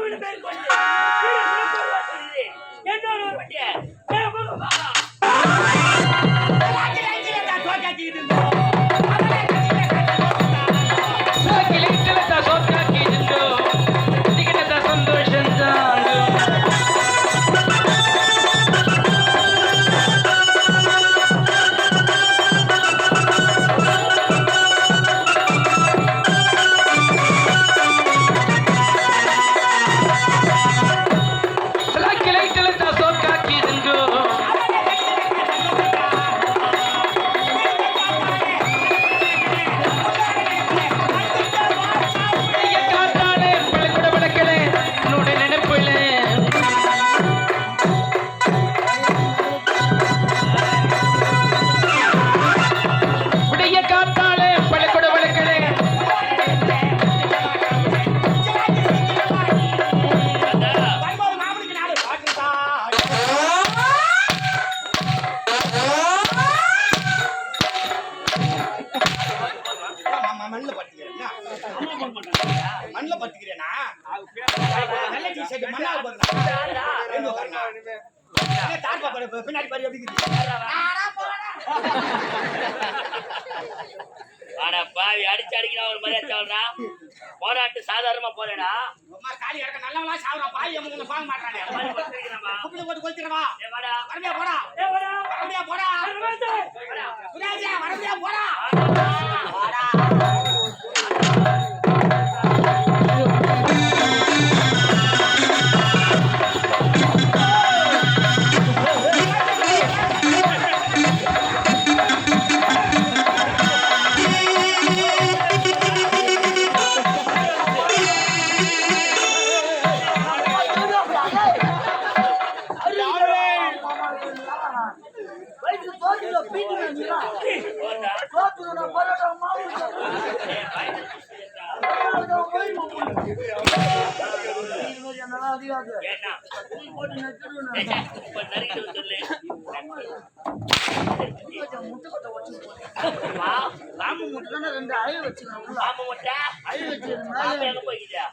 would have been with you. ஆனா பாவி அடிச்சு அடிக்கிறா ஒரு மரியாதை சொல்றா போராட்டு சாதாரணமா போறேடா அம்மா, காலி இறக்க சாவுறா, பாய் எம்ம உன்னை பாக்க மாட்டானே. குப்பில போட்டு கொளுத்திடவா? வரம்பியா போடா. வரம்பியா போடா. சுரேஷே, போடா. ஏன்னா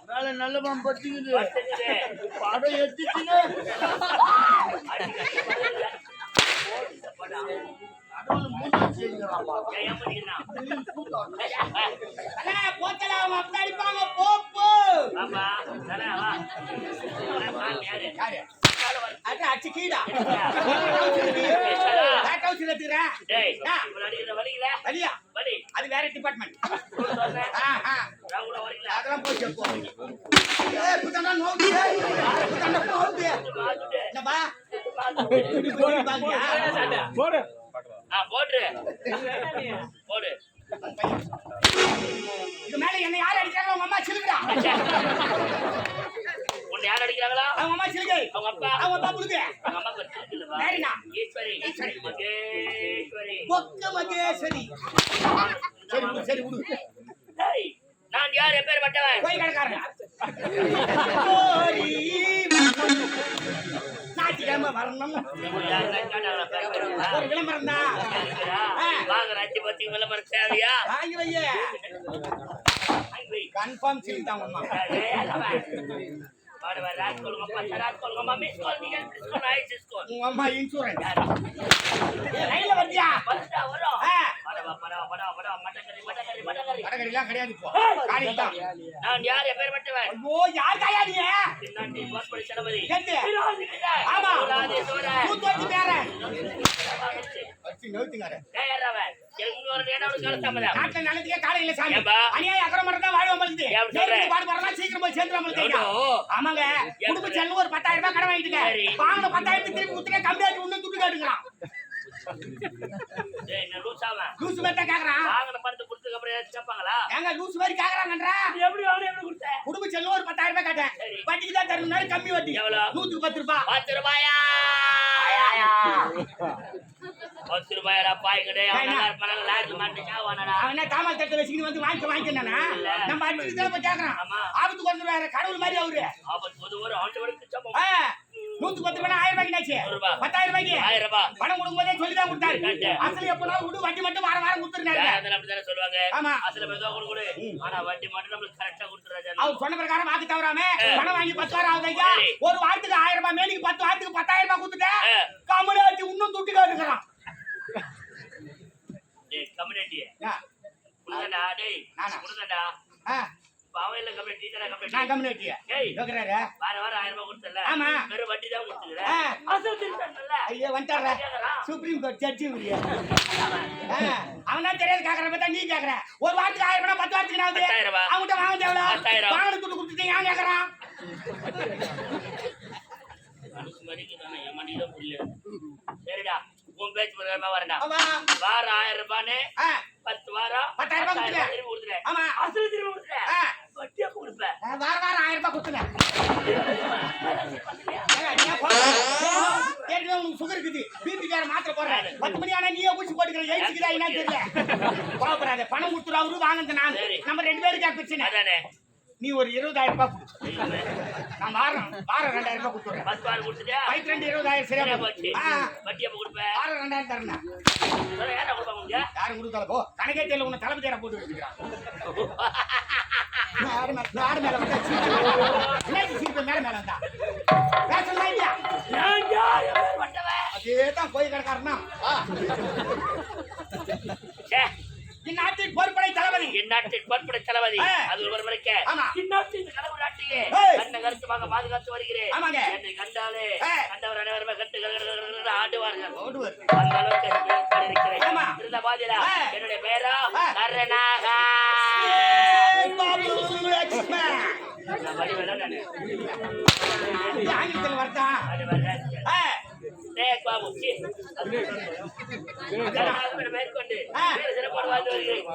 மேல நல்ல பாம்பு பத்திக்குது. படம் எத்திச்சுன்னு கடவுள் மூஞ்சி வச்சுக்கிறாமா ஏன் ஏன் பண்ணிக்கிறான்? அண்ணா, போத்தல, அவங்க அப்படி அடிப்பாங்க, போ, போ. பாப்பா? யாரு? அடி, அடிச்சு கீழா. பேசாதா? பேட் ஹவுஸ்ல எடுத்துக்கிறேன். டேய், அடிக்கிற வலிக்கல? வலியா? வலி. அது வேற டிபார்ட்மெண்ட். அதெல்லாம் போய் செப்போ ஏய் புத்தண்டா நோக்கு ஏய் புத்தண்டா நோக்கு பார்த்துட்டு, என்னப்பா பார்த்துட்டு. இப்படி போய் பாக்கியா போடு ஆ, போட்டுரு. போடு. இது மேல என்ன யார் அடிக்கிறாங்க உங்க அம்மா சிலுக்குடா உன்னை யார் அடிக்கிறாங்களா? அவங்க அம்மா அவங்க அப்பா. அவங்க அப்பா புழுகு அவங்க அம்மா பேர் திருக்குல்லவா? வேறினா ஈஸ்வரி. மகேஸ்வரி. பொக்க மகேஸ்வரி. சரி விடு சரி விடு. டேய், நான் யார்? எப்பேற்பட்டவன் போய் கிடக்காரன். ஞாயிற்றுக்கிழமை வரணும்? ஒரு விளம்பரம் தான். வாங்க, பத்தி விளம்பரம் தேவையா? கன்ஃபார்ம் உங்க அம்மா இன்சூரன்ஸ்? லைன்ல வந்தியா வருதா, வரும். கடற்கரைலாம் கிடையாது இப்போ தான் நான் யார் எப்பேற்பட்டவன் யார் தாயா நீ பின்னாடி. ஆமா. கூத்து வச்சு. வச்சு நவுத்துங்காரு கலத்தாமதா? காலையில சாமி? அநியாய அக்கறை மட்டும் தான் வாழ்வ சொல்ற? பாடு பாடுறா சீக்கிரம் போய் சேர்ந்து நம்மளுக்கு ஓ. ஆமாங்க குடும்ப செலவு ஒரு பத்தாயிரம் ரூபாய் கடன் வாங்கிட்டுங்க. வாங்கின பத்தாயிரத்துக்கு திருப்பி குத்துக்க கம்மியாச்சு இன்னும் துட்டு காட்டுங்கிறான். லூசு மாதிரி கேக்குறான் வாங்கின பணத்தை கொடுத்ததுக்கு அப்புறம் ஏதாச்சும் கேட்பாங்களா? ஏங்க லூசு மாதிரி கேக்குறாங்கன்றா எப்படி எப்படி கொடுத்த? குடும்ப செலவு ஒரு பத்தாயிரம் ரூபாய் கேட்டேன். வட்டிக்கு தான் கம்மி வட்டி எவ்வளவு? நூத்துக்கு பத்து ரூபாய் பத்து ரூபாயா? பத்து சாவானடா. அவன் என்ன தாமல் தட்டு வச்சுக்கிட்டு வந்து வாங்கி வாங்கிக்கணும். நம்ம அடிச்சு போய் கேக்குறான். ஆபத்துக்கு வந்துருவாரு கடவுள் மாதிரி அவரு ஆபத்து போது ஒரு ஆண்டவனுக்கு சமம். ஆ, நூத்துக்கு பத்து ரூபாய் ஆயிரம் ரூபாய்க்கு. பத்தாயிரம் ரூபாய்க்கு ஆயிரம் ரூபாய். பணம் கொடுக்கும்போதே சொல்லி தான் கொடுத்தாரு கரெக்ட். அசல் எப்பனா விடு வட்டி மட்டும் வாரம் வாரம் இருந்தாலும் அப்படித்தானே சொல்லுவாங்க. ஆமா. அசல மெதுவா கொடு, கொடு. ஆனா வட்டி மட்டும் நம்மளுக்கு ஆ கொடுத்துடுறாரு. அவர் சொன்ன பிரகாரம் வாக்கு தவறாம பணம் வாங்கி பத்து வாரம் ஆகுது. ஒரு வாரத்துக்கு ஆயிரம் ரூபாய் மேலுக்கு பத்து வாரத்துக்கு பத்தாயிரம் ரூபாய் கொடுத்துட்டேன். கமலாச்சு இன்னும் துட்டு காட்டுக்கிறான் டேய், community. ஆ, கொடுங்கடா, டேய்? கொடுங்கடா. நான் கம்யூனிட்டியா ஏய், இருக்கிறாரு வாரம் ஆயிரம் ரூபாய் கொடுத்தல்ல? ஆமா. வெறும் வட்டி தான் கொடுத்துக்கிற. ஆ. அசல் தரணும்ல? ஐயோ கேக்குறான். சுப்ரீம் கோர்ட் ஜட்ஜி அவன் தான் தெரியாது கேக்குற பார்த்தா நீ கேக்குற ஒரு வாரத்துக்கு ஆயிரம் ரூபாய் பத்து வாரத்துக்கு நான். அவங்ககிட்ட வாங்க தேவையில்ல. வாங்கின துட்டு கொடுத்துட்டு ஏன் கேக்குறான் மனுஷன் மாதிரி இருக்குதானே, என் மண்டையில புரியல. சரிடா, உன் பேச்சு பிரகாரமா வாரம் ஆயிரம் ரூபான்னு பத்து வாரம் பத்தாயிரம் ரூபாய் கொடுத்துட்டேன். ஆமா அசல் கொடுத்துட்டேன். கொடுப்பேன். வாரம் ஆயிரம் ரூபாய் போடுற? ஏற்கனவே உனக்கு சுகர் இருக்குது. பிபிக்கார மாத்திரை போடுறேன் பத்து மணி ஆனா நீயே ஊசி போட்டுக்கிற எழுச்சிக்கிறா என்ன தெரியல. கோவப்படாத. பணம் கொடுத்துரு அவரு வாங்கினது நான். நம்ம ரெண்டு பேருக்கு பிரச்சனை. நீ ஒரு இருபதாயிரம் ரூபாய் கொடு. நான் வாரம் வாரம் ரெண்டாயிரம் ரூபாய் கொடுத்துறேன் பத்து வாரம் கொடுத்துட்டியா? பைத்து ரெண்டு இருபதாயிரம் சரியா போச்சு. வட்டி கொடுப்பேன்? வாரம் ரெண்டாயிரம் தரேன் சொல்ல, ஏன்டா கொடுப்பாங்க யாரும் கொடுத்தால போ. கணக்கே தெரியல உன்னை தளபதியார போட்டு வச்சுக்கிறான் நாடு மேல வந்தா சிரிப்பு மேல மேல வந்தா? பேசலாம் இல்லையா? அதே தான் போய் கிடக்காருன்னா பொறுப்புடை தளபதி. அது ஒரு முறைக்க ஆமா. இந்நாட்டின் கடவுள் நாட்டிலே. கண்ண கருத்துமாக பாதுகாத்து வருகிறேன். என்னை கண்டாலே. கண்டவர் அனைவருமே கண்டு ஆடுவார்கள் அந்த அளவுக்கு இருக்கிறேன். இருந்த பாதிலா ஆ. என்னுடைய பேரா. கருணாகா. ஆங்கிலத்தில் வரதான் மேற்கொண்டு ஆ. சிறப்பாடு வாழ்ந்து வருகிறேன்.